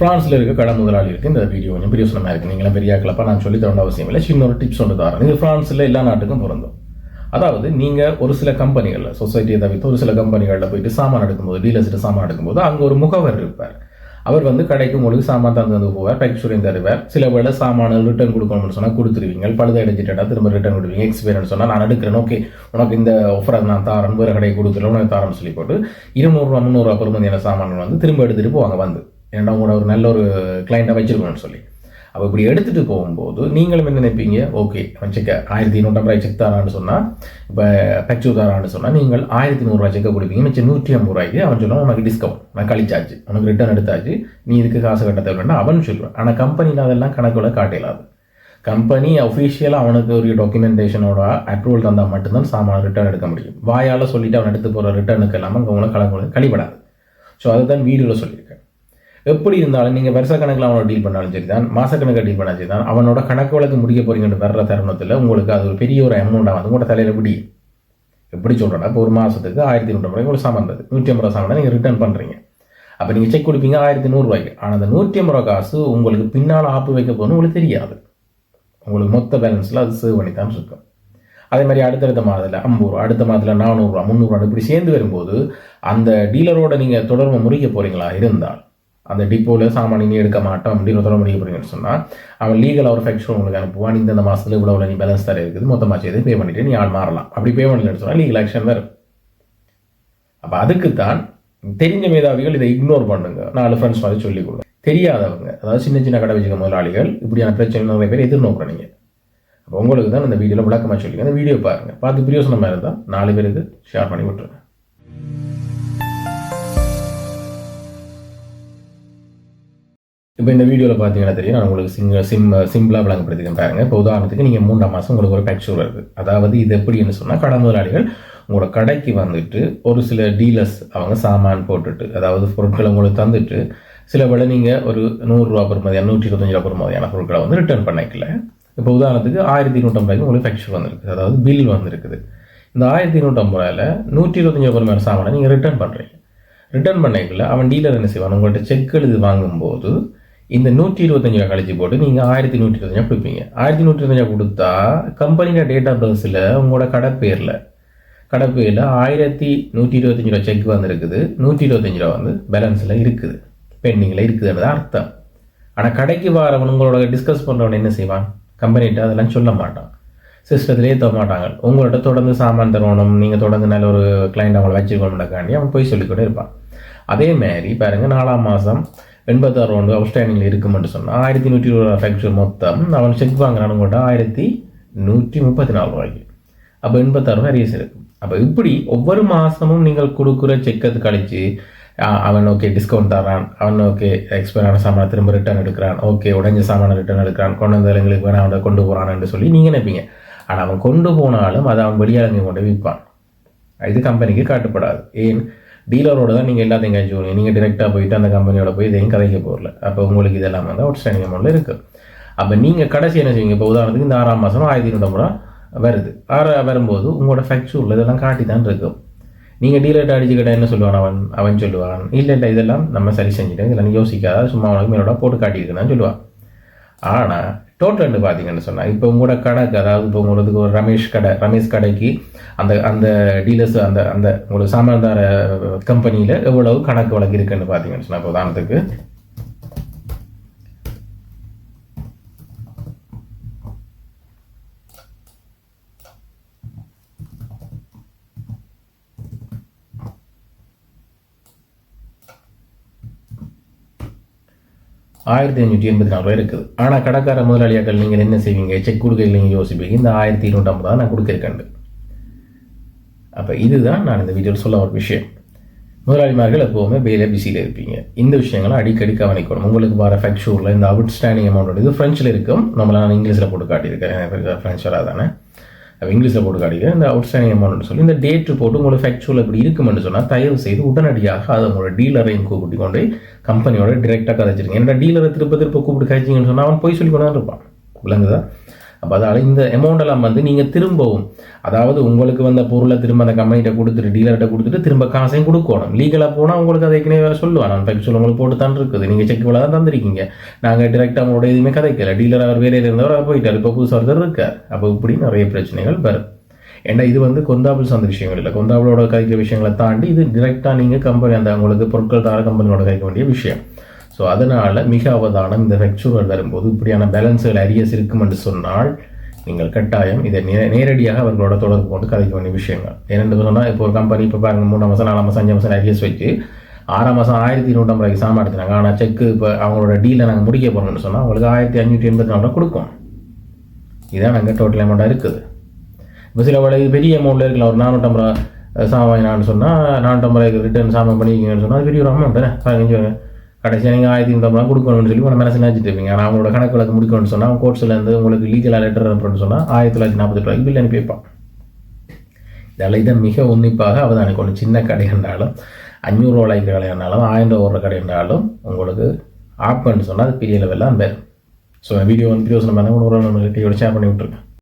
ஃப்ரான்ஸில் இருக்க கடன் முதலாளிகளுக்கு இந்த வீடியோ கொஞ்சம் பிரியோசனமாக இருக்குது நீங்களும் பெரிய ஆக்கலப்பா நான் சொல்லி தரேன் அவசியம் இல்லை. சின்ன ஒரு டிப்ஸ் ஒன்று தரேன். இது ஃப்ரான்ஸில் எல்லா நாட்டுக்கும் பொருந்தும். அதாவது நீங்கள் ஒரு சில கம்பெனிகளில் சொசைட்டியை தவிர்த்து ஒரு சில கம்பெனிகளில் போயிட்டு சாமான் எடுக்கும்போது டீலர்ஸ்கிட்ட சாமான் எடுக்கும்போது அங்கே ஒரு முகவர் இருப்பார். அவர் வந்து கடைக்கு உங்களுக்கு சாமான் தந்து வந்து போவார் பைக்சூரியம் தருவார். சில வேளை சாமான ரிட்டர்ன் கொடுக்கணும்னு சொன்னால் கொடுத்துருவீங்க. பழுத அடிச்சிட்டா திரும்ப ரிட்டர்ன் கொடுப்பீங்க. எக்ஸ்பீரியன்ஸ் சொன்னால் நான் எடுக்கிறேன். ஓகே உனக்கு இந்த ஆஃபரை நான் தாரன். வேறு கடையை கொடுக்குறேன் உனக்கு தாரன்னு சொல்லி போட்டு இருநூறுவா முந்நூறுவா பொறுமதியான சாமான்கள் வந்து திரும்ப எடுத்துகிட்டு போவாங்க வந்து. ஏன்னா உங்களோட ஒரு நல்ல ஒரு கிளைண்ட்டாக வச்சுருக்கணும்னு சொல்லி. அப்போ இப்படி எடுத்துகிட்டு போகும்போது நீங்களும் என்ன நினைப்பீங்க? ஓகே அவன் செக்க ஆயிரத்தி ஐநூற்றம்பது செக் தரான்னு சொன்னால் இப்போ பெக்சூ தரான்னு சொன்னால் நீங்கள் ஆயிரத்தி நூறுரூவா செக்கை கொடுப்பீங்க மிச்சம் நூற்றி ஐம்பது ரூபாய்க்கு அவன் சொல்லுவான் உனக்கு டிஸ்கவுண்ட் நான் கழிச்சாச்சு உனக்கு ரிட்டர்ன் எடுத்தாச்சு நீ இதுக்கு காசு கட்ட தேவைன்னா அவன் சொல்லுவான். ஆனால் கம்பெனியில் அதெல்லாம் கணக்கில் காட்டிலாது. கம்பெனி அஃபிஷியலாக அவனுக்கு ஒரு டாக்குமெண்டேஷனோட அப்ரூவல் தந்தால் மட்டும்தான் சாமான ரிட்டர்ன் எடுக்க முடியும். வாயால் சொல்லிட்டு அவன் எடுத்து போகிற ரிட்டர்னுக்கு இல்லாமல் அவங்கள கணக்கு கழிபடாது. ஸோ அதுதான் வீடியோவில் சொல்லியிருக்கேன். எப்படி இருந்தாலும் நீங்கள் வருஷ கணக்கில் அவனோட டீல் பண்ணாலும் சரி தான் மாதக்கணக்கில் டீல் பண்ணாலும் சரி தான் அவனோட கணக்கு வழக்கு முடிக்க போகிறீங்கன்னு வர்ற தருணத்தில் உங்களுக்கு அது ஒரு பெரிய ஒரு அமௌண்ட்டாக வந்து உங்களோட தலையில் எப்படி? எப்படி சொல்கிறேன்னா இப்போ ஒரு மாதத்துக்கு ஆயிரத்தி நூறு ரூபாய் உங்களுக்கு சாமான் நூற்றி ஐம்பது ரூபா சாமான் நீங்கள் ரிட்டர்ன் பண்ணுறீங்க அப்போ நீங்கள் செக் கொடுப்பீங்க ஆயிரத்தி நூறுரூவாய்க்கு ஆனால் அந்த நூற்றி ஐம்பது ரூபா காசு உங்களுக்கு பின்னால் ஆப்பு வைக்க போகணும் உங்களுக்கு தெரியாது. உங்களுக்கு மொத்த பேலன்ஸில் அது சேவ் பண்ணி தான் இருக்கும். அதே மாதிரி அடுத்தடுத்த மாதத்தில் ஐம்பது ரூபா அடுத்த மாதத்தில் நானூறுரூவா முந்நூறுரூவா இப்படி சேர்ந்து வரும்போது அந்த டீலரோட நீங்கள் தொடர்பு முறிக்க போகிறீங்களா இருந்தால் அந்த டிப்போவில் சாமான் இனி எடுக்க மாட்டோம் அப்படின்னு தொடர்பு முடிய போகிறீங்கன்னு சொன்னால் அவன் லீகல் ஒரு ஃபெக்ஷன் உங்களுக்கு அனுப்புவான். இந்த இந்த மாதத்தில் இவ்வளோ நீ பேலன்ஸ் தர இருக்குது. மொத்தமாக செய்து பே பண்ணிட்டு நீ ஆள் மாறலாம். அப்படி பே பண்ணலன்னு சொன்னால் லீகல் ஆக்ஷன் வரும். அப்போ அதுக்குத்தான் தெரிஞ்ச மேதாவிகள் இதை இக்னோர் பண்ணுங்க. நாலு ஃப்ரெண்ட்ஸ் மாதிரி சொல்லிக் கொடுங்க. தெரியாதவங்க அதாவது சின்ன சின்ன கடை வச்சுக்க முதலாளிகள் இப்படியான பிரச்சனை நிறைய பேர் எதிர்நோக்குறீங்க அப்போ உங்களுக்கு தான் இந்த வீடியோவில் விளக்கமாக சொல்லிங்க அந்த வீடியோ பாருங்கள் பார்த்து பிரியோசனமாக இருந்தால் நாலு பேருக்கு ஷேர் பண்ணி விட்டுருங்க. இப்போ இந்த வீடியோவில் பார்த்தீங்கன்னா தெரியும் நான் உங்களுக்கு சிங்க சிம் சிம்பிளாக விளங்கப்படுத்திக்கேன் பாருங்கள் இப்போ உதாரணத்துக்கு நீங்கள் மூன்றாம் மாதம் உங்களுக்கு ஒரு பேக்சூர் வருது. அதாவது இது எப்படின்னு சொன்னால் கடன் முதலாளிகள் உங்களோட கடைக்கு வந்துட்டு ஒரு சில டீலர்ஸ் அவங்க சாமான் போட்டுட்டு அதாவது பொருட்களை உங்களுக்கு தந்துட்டு சில வேளை நீங்கள் ஒரு நூறுரூவா பொறுமதியான நூற்றி இருபத்தஞ்சு ரூபா பொறுமதியான பொருட்களை வந்து ரிட்டர்ன் பண்ணிக்கல. இப்போ உதாரணத்துக்கு ஆயிரத்தி நூற்றம்பதுக்கு உங்களுக்கு ஃபேக்சர் வந்திருக்கு. அதாவது பில் வந்திருக்குது. இந்த ஆயிரத்தி நூற்றம்பது ரூபாயில் நூற்றி இருபத்தஞ்சு பொறுமையான சாமானை நீங்கள் ரிட்டர்ன் பண்ணுறீங்க ரிட்டர்ன் பண்ணிக்கல அவன் டீலர் என்ன செய்வான்? உங்கள்கிட்ட செக் எழுதி வாங்கும்போது இந்த நூற்றி இருபத்தஞ்சு ரூபா கழிச்சு போட்டு நீங்கள் ஆயிரத்தி நூற்றி இருபத்தஞ்சா கொடுப்பீங்க. ஆயிரத்தி நூற்றி இருபத்தஞ்சா கொடுத்தா கம்பெனியோட டேட் ஆஃப் பர்ஸில் உங்களோட கடை பேரில் கடை பேரில் ஆயிரத்தி நூற்றி இருபத்தஞ்சு ரூபா செக் வந்துருக்குது. நூற்றி இருபத்தஞ்சு ரூபா வந்து பேலன்ஸில் இருக்குது. பெண்டிங்கில் இருக்குதுன்றது அர்த்தம். ஆனால் கடைக்கு வரவன் உங்களோட டிஸ்கஸ் பண்ணுறவன் என்ன செய்வான்? கம்பெனிகிட்ட அதெல்லாம் சொல்ல மாட்டான். சிஸ்டத்துலேயே தர மாட்டாங்க. உங்கள்கிட்ட தொடர்ந்து சாமான் தரணும் நீங்கள் தொடர்ந்து நல்ல ஒரு கிளைண்ட் அவங்கள வச்சுருக்கணும்னாக்காண்டி அவன் போய் சொல்லிக்கொண்டே இருப்பான். அதே மாதிரி பாருங்கள் நாலாம் மாதம் எண்பத்தாறு ரவுண்டு அவுட்ஸ்டாண்டிங்கில் இருக்குமென்று சொன்னால் ஆயிரத்தி நூற்றி இருபது ஃபேக்சர் மொத்தம் அவன் செக் வாங்குறானு கூட ஆயிரத்தி நூற்றி முப்பத்தி நாலு ரூபாய்க்கு. அப்போ எண்பத்தாறு ரூபா அரியஸ் இருக்கும் அப்போ இப்படி ஒவ்வொரு மாதமும் நீங்கள் கொடுக்குற செக்கத்து கழித்து அவன் ஓகே டிஸ்கவுண்ட் தரான் அவன் ஓகே எக்ஸ்பயர் ஆன சாமானை திரும்ப ரிட்டர்ன் எடுக்கிறான். ஓகே உடஞ்ச சாமானை ரிட்டர்ன் எடுக்கிறான். கொண்டு வந்த எங்களுக்கு வேணா அவனை கொண்டு போகிறான்னு சொல்லி நீங்கள் நினைப்பீங்க. ஆனால் அவன் கொண்டு போனாலும் அதை அவன் வெளியாளங்க கொண்டு விற்பான். இது கம்பெனிக்கு காட்டுப்படாது. ஏன்? டீலரோட தான் நீங்கள் எல்லாத்தையும் கழிச்சு போவீங்க நீங்கள் டிரெக்டாக போயிட்டு அந்த கம்பெனியோட போய் இதையும் கதைக்க போகல அப்போ உங்களுக்கு இதெல்லாம் வந்து அவுட் ஸ்டாண்டிங் அமௌண்ட்டில் இருக்குது அப்போ நீங்கள் கடைசி என்ன செய்வீங்க? இப்போ உதாரணத்துக்கு இந்த ஆறாம் மாதம் ஆயிரத்தி இருநூத்தம்பது ரூபா வருது. ஆறு வரும்போது உங்களோட ஃபேக்சூரில் இதெல்லாம் காட்டி தான் இருக்கும் நீங்கள் டீலர்ட்ட அடிச்சுக்கிட்ட என்ன சொல்லுவான் அவன்? அவன் சொல்லுவான். இல்லை இல்லை இதெல்லாம் நம்ம சரி செஞ்சுட்டேன் இதெல்லாம் யோசிக்காத. சும்மா உனக்கு மேலோட போட்டு காட்டியிருக்கேன்னு சொல்லுவான். ஆனால் டோட்டல்னு பார்த்தீங்கன்னு சொன்னால் இப்போ உங்களோட கடைக்கு அதாவது இப்போ உங்களுக்கு ஒரு ரமேஷ் கடை ரமேஷ் கடைக்கு அந்த அந்த டீலர்ஸ் அந்த அந்த உங்களுக்கு சாமான்தார கம்பெனியில் எவ்வளவு கணக்கு வழக்கு இருக்குன்னு பார்த்தீங்கன்னு சொன்னால் இப்போ உதாரணத்துக்கு ஆயிரத்தி அஞ்சூற்றி எண்பத்தி நாலு ரூபாய் இருக்குது. ஆனால் கடைக்கார முதலாளியாக்கள் நீங்கள் என்ன செய்வீங்க? செக் கொடுக்க இல்லைங்க யோசிப்பீங்க. இந்த ஆயிரத்தி இருநூற்றம்பது தான் நான் கொடுத்துருக்கேன் அப்போ இதுதான் நான் இந்த வீடியோவில் சொல்ல ஒரு விஷயம். முதலாளிமார்கள் எப்போவுமே வேலை பிஸியில் இருப்பீங்க. இந்த விஷயங்களை அடிக்கடி கவனிக்கணும். உங்களுக்கு வர ஃபேக்ஷூரில் இந்த அவுட் ஸ்டாண்டிங் அமௌண்ட் இது ஃப்ரெஞ்சில் இருக்கும். நம்மளால் நான் இங்கிலீஷில் போட்டு காட்டியிருக்கேன். ஃப்ரெஞ்ச் வராதானே? அப்போ இங்கிலீஷில் போட்டு காட்டிக்கிறேன் இந்த அவுட் அமௌண்ட்னு அமௌண்ட் சொல்லி இந்த டேட் போட்டு உங்களுக்கு ஃபேக்சுவல் இப்படி இருக்குமென்னு சொன்னால் தயவு செய்து உடனடியாக அதை உங்களோட டீலரையும் கூப்பிட்டு கொண்டு கம்பெனியோட டிரெக்டாக கதைச்சிருங்க. என்னோட டீலரை திருப்ப திருப்ப கூப்பிட்டு கழிச்சிங்கன்னு சொன்னால் அவன் போய் சொல்லி கொண்டு இருப்பான். விளங்குதா? அப்போ அதனால் இந்த amount எல்லாம் வந்து நீங்கள் திரும்பவும் அதாவது உங்களுக்கு வந்த பொருளை திரும்ப அந்த கம்பெனிகிட்ட கொடுத்துட்டு டீலர்கிட்ட கொடுத்துட்டு திரும்ப காசையும் கொடுக்கணும். லீகலாக போனால் உங்களுக்கு அதை ஏற்கனவே சொல்லுவேன் நான் ஃபேக்சுவல் உங்களுக்கு போட்டு தான் இருக்குது நீங்கள் செக் தான் தந்திருக்கீங்க. நாங்கள் டிரெக்டாக அவங்களோட எதுவுமே கதைக்கல. டீலர் அவர் வேலையில் இருந்தவர் அவர் போயிட்டார். இப்போ புதுசாக ஒருத்தர் இருக்கார். அப்போ இப்படி நிறைய பிரச்சனைகள் வரும். ஏன்னா இது வந்து கொந்தாபிள் சார்ந்த விஷயங்கள் இல்லை. கொந்தாபிளோட கைக்கிற விஷயங்களை தாண்டி இது டிரெக்டாக நீங்கள் கம்பெனி அந்த உங்களுக்கு பொருட்கள் தர கம்பெனியோட கைக்க வேண்டிய விஷயம். ஸோ அதனால் மிக அவதானம் இந்த ஃபெக்சுரல் வரும்போது இப்படியான பேலன்ஸுகள் அரியஸ் இருக்கும் என்று சொன்னால் நீங்கள் கட்டாயம் இதை நே நேரடியாக அவர்களோட தொடர்பு கொண்டு கதைக்க வேண்டிய விஷயங்கள். ஏனென்று சொன்னால் இப்போ ஒரு கம்பெனி இப்போ பாருங்க மூணாம் மாதம் நாலாம் மாதம் அஞ்சு மாதம் அரியஸ் வச்சு ஆறாம் மாதம் ஆயிரத்தி இருநூற்றம்பது ரூபாய்க்கு சாமான் எடுத்துனாங்க ஆனால் செக்கு இப்போ அவங்களோட டீலை நாங்கள் முடிக்க போகிறோம்னு சொன்னால் அவங்களுக்கு ஆயிரத்தி அஞ்சூற்றி எண்பத்தி நாலு ரூபா கொடுக்கும். இதான் நாங்கள் டோட்டல் அமௌண்ட்டாக இருக்குது. இப்போ சில வேலை பெரிய அமௌண்ட்டில் இருக்கலாம். ஒரு நானூற்றம்பது ரூபா சாமான் வாங்கினான்னு சொன்னால் நானூற்றம்பது ரூபாய்க்கு ரிட்டர்ன் சாமான் பண்ணிக்கிங்கன்னு சொன்னால் அது பெரிய ஒரு அமௌண்ட் தானே? பதினஞ்சு கடைசியாக நீங்கள் ஆயிரத்தி ஐநூறுபா கொடுக்கணும்னு சொல்லி உங்களை மனசு நினச்சிட்டு இருப்பீங்க. ஆனால் அவங்களோட கணக்கு வழக்கு முடிக்கணும்னு சொன்னால் அவங்க கோர்ட்ஸ்லேருந்து உங்களுக்கு லீகலாக லெட்டர் அனுப்புறேன்னு சொன்னால் ஆயிரத்தி தொள்ளாயிரத்தி நாற்பத்தி ரூபாய்க்கு பில் அனுப்பி வைப்பான். இதை மிக உன்னிப்பாக அவதானிக்கணும் சின்ன கடை என்றாலும் அஞ்சூறுரூவாய்க்கு கடை என்றாலும் ஆயிரம் ரூபா ஒரு கடை என்றாலும் உங்களுக்கு ஆப்னு சொன்னால் அது பெரிய லெவலில் பேர் ஸோ வீடியோ வந்து வீடியோஸ் நம்ம என்ன ஒரு ஷேர் பண்ணி விட்ருக்கேன்